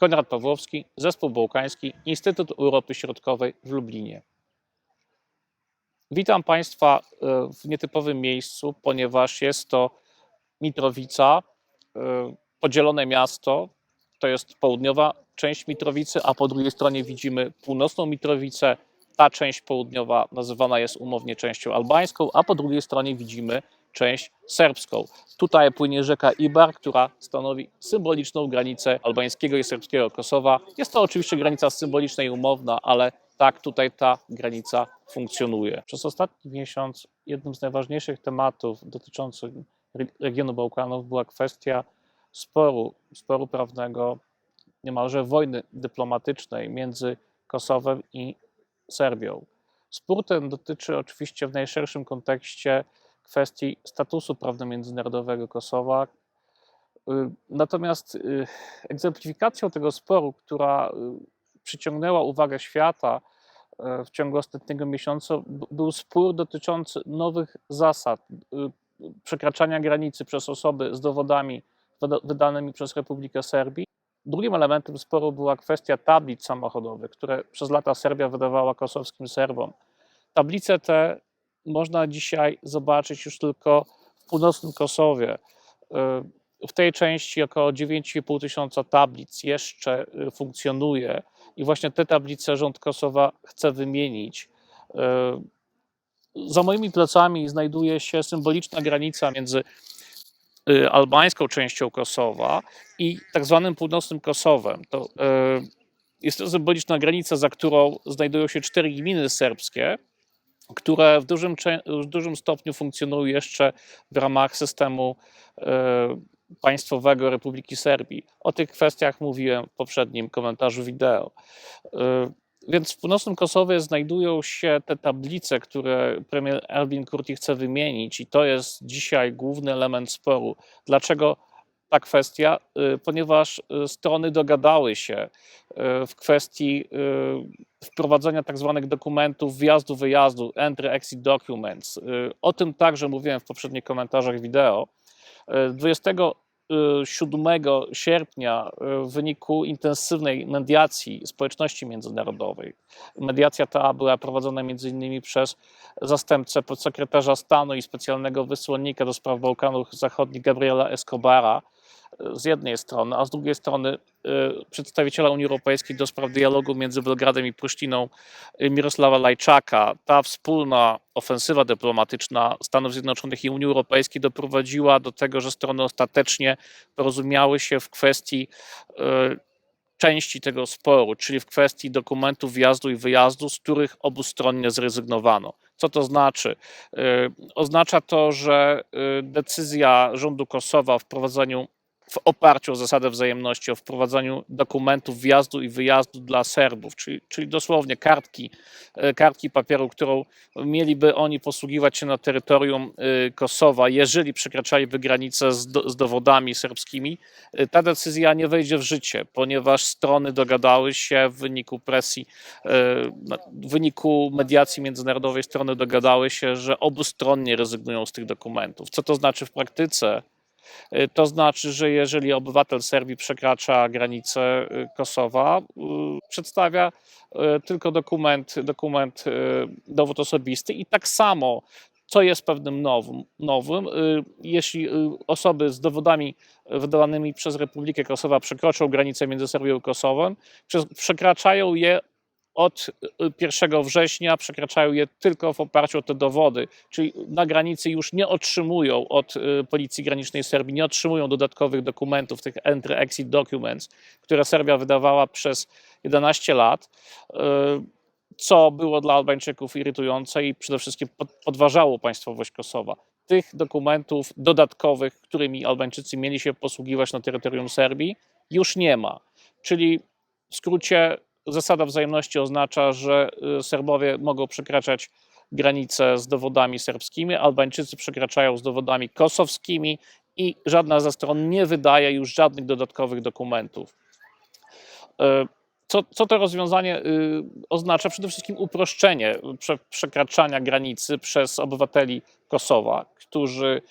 Konrad Pawłowski, Zespół Bałkański, Instytut Europy Środkowej w Lublinie. Witam Państwa e, w nietypowym miejscu, ponieważ jest to Mitrowica, e, podzielone miasto. To jest południowa część Mitrowicy, a po drugiej stronie widzimy północną Mitrowicę. Ta część południowa nazywana jest umownie częścią albańską, a po drugiej stronie widzimy część serbską. Tutaj płynie rzeka Ibar, która stanowi symboliczną granicę albańskiego i serbskiego Kosowa. Jest to oczywiście granica symboliczna i umowna, ale tak tutaj ta granica funkcjonuje. Przez ostatni miesiąc jednym z najważniejszych tematów dotyczących re- regionu Bałkanów była kwestia sporu, sporu prawnego, niemalże wojny dyplomatycznej między Kosowem i Serbią. Spór ten dotyczy oczywiście w najszerszym kontekście kwestii statusu prawno-międzynarodowego Kosowa. Y, Natomiast y, egzemplifikacją tego sporu, która y, przyciągnęła uwagę świata w ciągu ostatniego miesiąca, był spór dotyczący nowych zasad przekraczania granicy przez osoby z dowodami wyda- wydanymi przez Republikę Serbii. Drugim elementem sporu była kwestia tablic samochodowych, które przez lata Serbia wydawała kosowskim Serbom. Tablice te można dzisiaj zobaczyć już tylko w północnym Kosowie. Y, W tej części około 9,5 tysiąca tablic jeszcze y, funkcjonuje i właśnie te tablice rząd Kosowa chce wymienić. Y, Za moimi plecami znajduje się symboliczna granica między albańską częścią Kosowa i tak zwanym północnym Kosowem. To, jest to symboliczna granica, za którą znajdują się cztery gminy serbskie, które w dużym, w dużym stopniu funkcjonują jeszcze w ramach systemu e, państwowego Republiki Serbii. O tych kwestiach mówiłem w poprzednim komentarzu wideo. E, Więc w północnym Kosowie znajdują się te tablice, które premier Albin Kurti chce wymienić, i to jest dzisiaj główny element sporu. Dlaczego ta kwestia? E, Ponieważ e, strony dogadały się e, w kwestii wprowadzenia tak zwanych dokumentów wjazdu, wyjazdu, entry-exit documents. Y, O tym także mówiłem w poprzednich komentarzach wideo. Y, 27 sierpnia y, w wyniku intensywnej mediacji społeczności międzynarodowej, mediacja ta była prowadzona m.in. przez zastępcę podsekretarza stanu i specjalnego wysłannika do spraw Bałkanów Zachodnich Gabriela Escobara, z jednej strony, a z drugiej strony y, przedstawiciela Unii Europejskiej do spraw dialogu między Belgradem i Prysztiną y, Mirosława Lajczaka. Ta wspólna ofensywa dyplomatyczna Stanów Zjednoczonych i Unii Europejskiej doprowadziła do tego, że strony ostatecznie porozumiały się w kwestii y, części tego sporu, czyli w kwestii dokumentów wjazdu i wyjazdu, z których obustronnie zrezygnowano. Co to znaczy? Oznacza to, że decyzja rządu Kosowa o wprowadzeniu w oparciu o zasadę wzajemności, o wprowadzaniu dokumentów wjazdu i wyjazdu dla Serbów, czyli, czyli dosłownie kartki, e, kartki papieru, którą mieliby oni posługiwać się na terytorium e, Kosowa, jeżeli przekraczaliby granicę z, do, z dowodami serbskimi, e, ta decyzja nie wejdzie w życie, ponieważ strony dogadały się w wyniku presji, w wyniku mediacji międzynarodowej strony dogadały się, że obustronnie rezygnują z tych dokumentów. Co to znaczy w praktyce? Y, To znaczy, że jeżeli obywatel Serbii przekracza granicę y, Kosowa, y, przedstawia tylko dokument, dokument, dowód osobisty i tak samo, co jest pewnym nowym, nowym jeśli osoby z dowodami wydawanymi przez Republikę Kosowa przekroczą granicę między Serbią i Kosowem, przekraczają je od y, 1 września, przekraczają je tylko w oparciu o te dowody, czyli na granicy już nie otrzymują od y, Policji Granicznej Serbii, nie otrzymują dodatkowych dokumentów, tych entry-exit documents, które Serbia wydawała przez 11 lat, y, co było dla Albańczyków irytujące i przede wszystkim pod- podważało państwowość Kosowa. Tych dokumentów dodatkowych, którymi Albańczycy mieli się posługiwać na terytorium Serbii, już nie ma. Czyli w skrócie zasada wzajemności oznacza, że y, Serbowie mogą przekraczać granice z dowodami serbskimi, Albańczycy przekraczają z dowodami kosowskimi i żadna ze stron nie wydaje już żadnych dodatkowych dokumentów. Y, Co, co to rozwiązanie y, oznacza? Przede wszystkim uproszczenie prze, przekraczania granicy przez obywateli Kosowa, którzy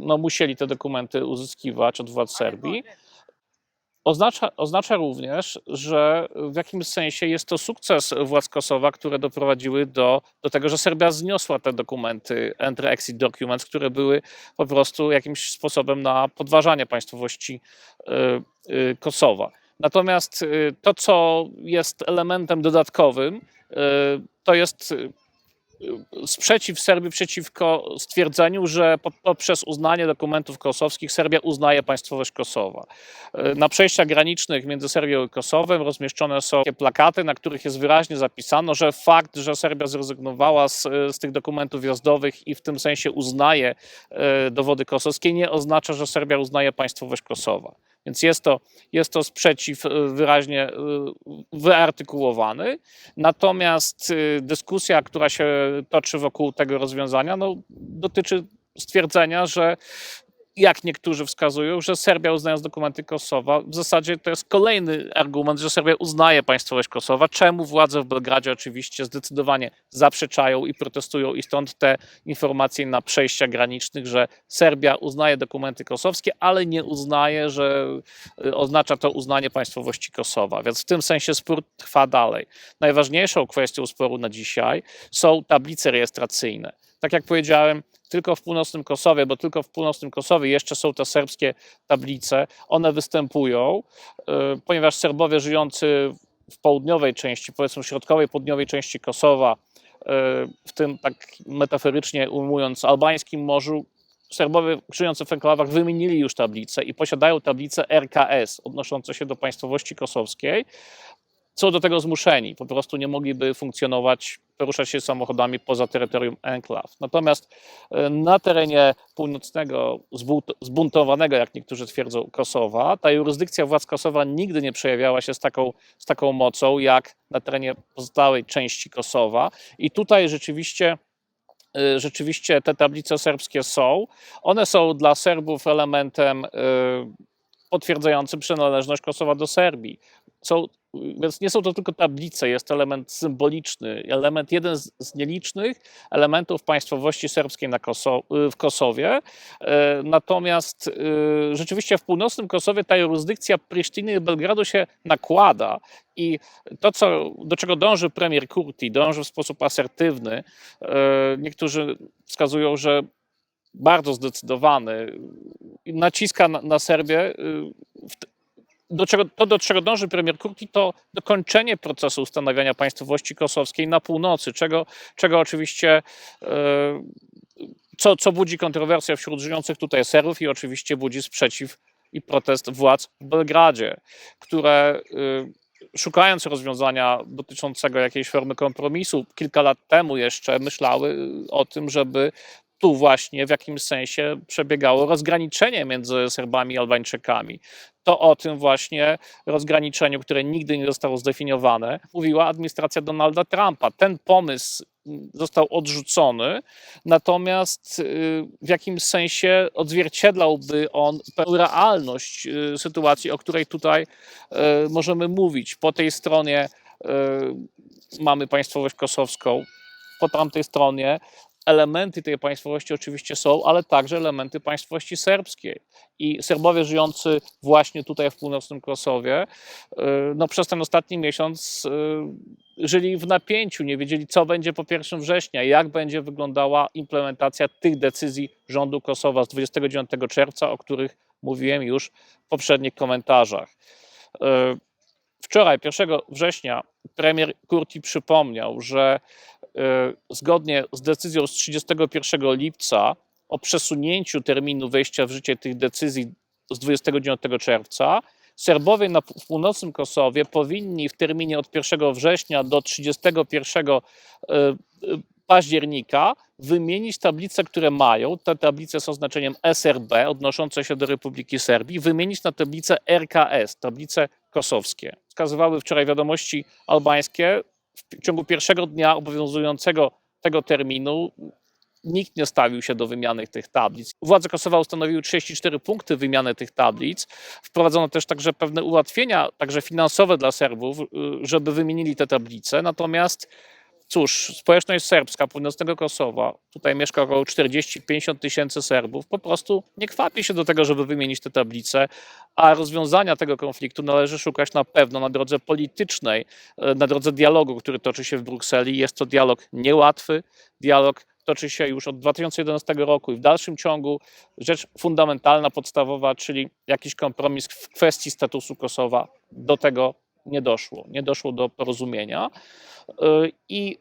no, musieli te dokumenty uzyskiwać od władz Serbii. Oznacza, oznacza również, że w jakimś sensie jest to sukces władz Kosowa, które doprowadziły do, do tego, że Serbia zniosła te dokumenty, entry-exit documents, które były po prostu jakimś sposobem na podważanie państwowości y, y, Kosowa. Natomiast y, to, co jest elementem dodatkowym, to jest sprzeciw Serbii przeciwko stwierdzeniu, że po- poprzez uznanie dokumentów kosowskich Serbia uznaje państwowość Kosowa. E, Na przejściach granicznych między Serbią i Kosowem rozmieszczone są plakaty, na których jest wyraźnie zapisano, że fakt, że Serbia zrezygnowała z, z tych dokumentów wjazdowych i w tym sensie uznaje e, dowody kosowskie, nie oznacza, że Serbia uznaje państwowość Kosowa. Więc jest to, jest to sprzeciw e, wyraźnie e, wyartykułowany. Natomiast y, dyskusja, która się toczy wokół tego rozwiązania, no, dotyczy stwierdzenia, że jak niektórzy wskazują, że Serbia uznając dokumenty Kosowa, w zasadzie to jest kolejny argument, że Serbia uznaje państwowość Kosowa, czemu władze w Belgradzie oczywiście zdecydowanie zaprzeczają i protestują i stąd te informacje na przejściach granicznych, że Serbia uznaje dokumenty kosowskie, ale nie uznaje, że y, oznacza to uznanie państwowości Kosowa. Więc w tym sensie spór trwa dalej. Najważniejszą kwestią sporu na dzisiaj są tablice rejestracyjne. Tak jak powiedziałem, tylko w północnym Kosowie, bo tylko w północnym Kosowie jeszcze są te serbskie tablice. One występują, y, ponieważ Serbowie żyjący w południowej części, powiedzmy środkowej, południowej części Kosowa, y, w tym tak metaforycznie ujmując, albańskim morzu, Serbowie żyjący w enklawach wymienili już tablice i posiadają tablicę RKS odnoszące się do państwowości kosowskiej. Są do tego zmuszeni, po prostu nie mogliby funkcjonować, poruszać się samochodami poza terytorium enklaw. Natomiast e, na terenie północnego, zbuntowanego, jak niektórzy twierdzą, Kosowa, ta jurysdykcja władz Kosowa nigdy nie przejawiała się z taką, z taką mocą, jak na terenie pozostałej części Kosowa. I tutaj rzeczywiście y, rzeczywiście te tablice serbskie są. One są dla Serbów elementem y, potwierdzającym przynależność Kosowa do Serbii. Są, więc nie są to tylko tablice, jest element symboliczny, element jeden z, z nielicznych elementów państwowości serbskiej na Koso, w Kosowie. E, Natomiast y, rzeczywiście w północnym Kosowie ta jurysdykcja Prysztiny i Belgradu się nakłada i to, co, do czego dąży premier Kurti, dąży w sposób asertywny. E, Niektórzy wskazują, że bardzo zdecydowany, naciska na, na Serbię. y, Do czego, to, do czego dąży premier Kurti, to dokończenie procesu ustanawiania państwowości kosowskiej na północy, czego, czego oczywiście y, co, co budzi kontrowersję wśród żyjących tutaj Serbów i oczywiście budzi sprzeciw i protest władz w Belgradzie, które y, szukając rozwiązania dotyczącego jakiejś formy kompromisu, kilka lat temu jeszcze myślały o tym, żeby tu właśnie w jakimś sensie przebiegało rozgraniczenie między Serbami i Albańczykami. To o tym właśnie rozgraniczeniu, które nigdy nie zostało zdefiniowane, mówiła administracja Donalda Trumpa. Ten pomysł został odrzucony, natomiast y, w jakimś sensie odzwierciedlałby on realność y, sytuacji, o której tutaj y, możemy mówić. Po tej stronie mamy państwowość kosowską, po tamtej stronie elementy tej państwowości oczywiście są, ale także elementy państwowości serbskiej. I Serbowie żyjący właśnie tutaj w północnym Kosowie, y, no przez ten ostatni miesiąc y, żyli w napięciu, nie wiedzieli, co będzie po 1 września, jak będzie wyglądała implementacja tych decyzji rządu Kosowa z 29 czerwca, o których mówiłem już w poprzednich komentarzach. Y, Wczoraj, 1 września, premier Kurti przypomniał, że zgodnie z decyzją z 31 lipca o przesunięciu terminu wejścia w życie tych decyzji z 29 czerwca, Serbowie na, północnym Kosowie powinni w terminie od 1 września do 31 y, y, października wymienić tablice, które mają, te tablice są znaczeniem SRB, odnoszące się do Republiki Serbii, wymienić na tablice RKS, tablice kosowskie. Wskazywały wczoraj wiadomości albańskie, w ciągu pierwszego dnia obowiązującego tego terminu nikt nie stawił się do wymiany tych tablic. Władze Kosowa ustanowiły 34 punkty wymiany tych tablic. Wprowadzono też także pewne ułatwienia, także finansowe dla Serbów, y, żeby wymienili te tablice. Natomiast Cóż, społeczność serbska północnego Kosowa, tutaj mieszka około 40-50 tysięcy Serbów, po prostu nie kwapi się do tego, żeby wymienić te tablice, a rozwiązania tego konfliktu należy szukać na pewno na drodze politycznej, e, na drodze dialogu, który toczy się w Brukseli. Jest to dialog niełatwy, dialog toczy się już od 2011 roku i w dalszym ciągu rzecz fundamentalna, podstawowa, czyli jakiś kompromis w kwestii statusu Kosowa. Do tego nie doszło, nie doszło do porozumienia. Yy, I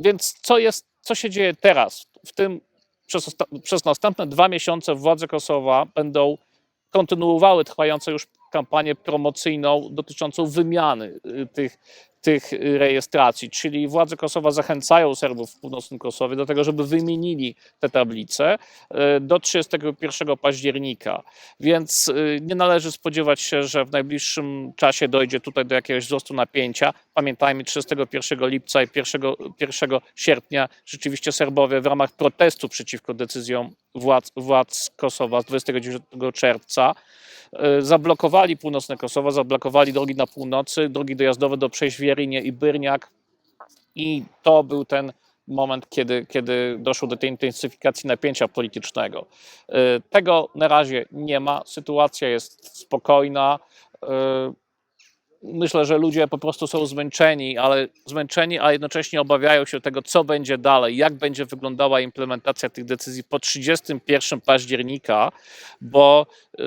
więc co jest, co się dzieje teraz? W tym przez, przez następne dwa miesiące władze Kosowa będą kontynuowały trwającą już kampanię promocyjną dotyczącą wymiany y, tych, tych rejestracji, czyli władze Kosowa zachęcają Serbów w północnym Kosowie do tego, żeby wymienili te tablice y, do 31 października. Więc y, nie należy spodziewać się, że w najbliższym czasie dojdzie tutaj do jakiegoś wzrostu napięcia. Pamiętajmy, 31 lipca i 1, 1 sierpnia rzeczywiście Serbowie w ramach protestu przeciwko decyzjom władz, władz Kosowa z 29 czerwca y, zablokowali północne Kosowo, zablokowali drogi na północy, drogi dojazdowe do przejść Wierinie i Byrniak i to był ten moment, kiedy, kiedy doszło do tej intensyfikacji napięcia politycznego. Y, Tego na razie nie ma, sytuacja jest spokojna. Myślę, że ludzie po prostu są zmęczeni, ale zmęczeni, a jednocześnie obawiają się tego, co będzie dalej, jak będzie wyglądała implementacja tych decyzji po 31 października, bo y,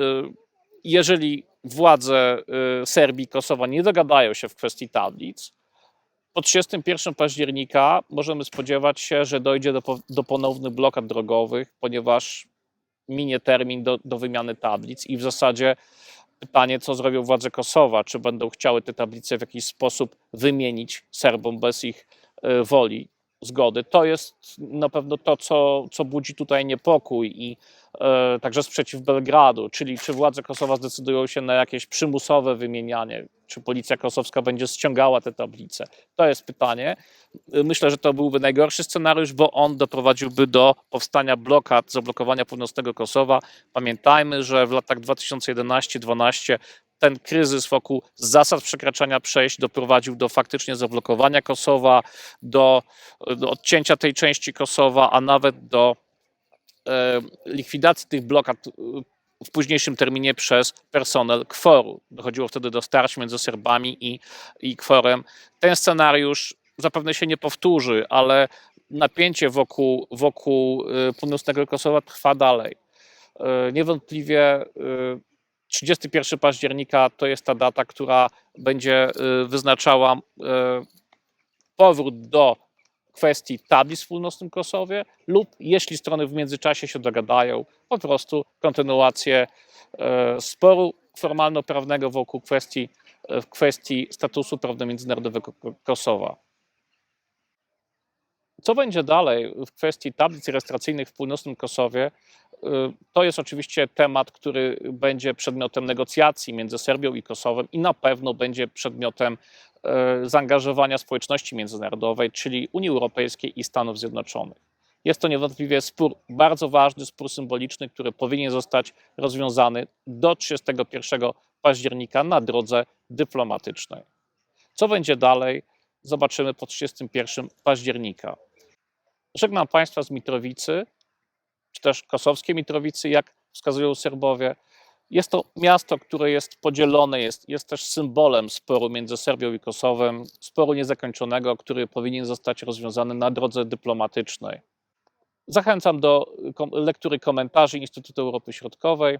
jeżeli władze y, Serbii i Kosowa nie dogadają się w kwestii tablic, po 31 października możemy spodziewać się, że dojdzie do, do ponownych blokad drogowych, ponieważ minie termin do, do wymiany tablic i w zasadzie pytanie, co zrobią władze Kosowa, czy będą chciały te tablice w jakiś sposób wymienić Serbom bez ich e, woli, zgody. To jest na pewno to, co, co budzi tutaj niepokój i także sprzeciw Belgradu, czyli czy władze Kosowa zdecydują się na jakieś przymusowe wymienianie, czy policja kosowska będzie ściągała te tablice. To jest pytanie. Myślę, że to byłby najgorszy scenariusz, bo on doprowadziłby do powstania blokad, zablokowania północnego Kosowa. Pamiętajmy, że w latach 2011-2012 ten kryzys wokół zasad przekraczania przejść doprowadził do faktycznie zablokowania Kosowa, do, do odcięcia tej części Kosowa, a nawet do e, likwidacji tych blokad e, w późniejszym terminie przez personel KFOR-u. Dochodziło wtedy do starć między Serbami i, i KFOR-em. Ten scenariusz zapewne się nie powtórzy, ale napięcie wokół, wokół e, północnego Kosowa trwa dalej. E, Niewątpliwie e, 31 października to jest ta data, która będzie wyznaczała powrót do kwestii tablic w północnym Kosowie lub jeśli strony w międzyczasie się dogadają, po prostu kontynuację y, sporu formalno-prawnego wokół kwestii, y, kwestii statusu prawno-międzynarodowego Ko- Kosowa. Co będzie dalej w kwestii tablic rejestracyjnych w północnym Kosowie? Y, To jest oczywiście temat, który będzie przedmiotem negocjacji między Serbią i Kosowem i na pewno będzie przedmiotem e, zaangażowania społeczności międzynarodowej, czyli Unii Europejskiej i Stanów Zjednoczonych. Jest to niewątpliwie spór bardzo ważny, spór symboliczny, który powinien zostać rozwiązany do 31 października na drodze dyplomatycznej. Co będzie dalej? Zobaczymy po 31 października. Żegnam Państwa z Mitrowicy, czy też kosowskiej Mitrowicy, jak wskazują Serbowie. Jest to miasto, które jest podzielone, jest, jest też symbolem sporu między Serbią i Kosowem, sporu niezakończonego, który powinien zostać rozwiązany na drodze dyplomatycznej. Zachęcam do lektury komentarzy Instytutu Europy Środkowej.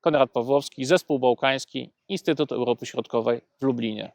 Konrad Pawłowski, Zespół Bałkański, Instytut Europy Środkowej w Lublinie.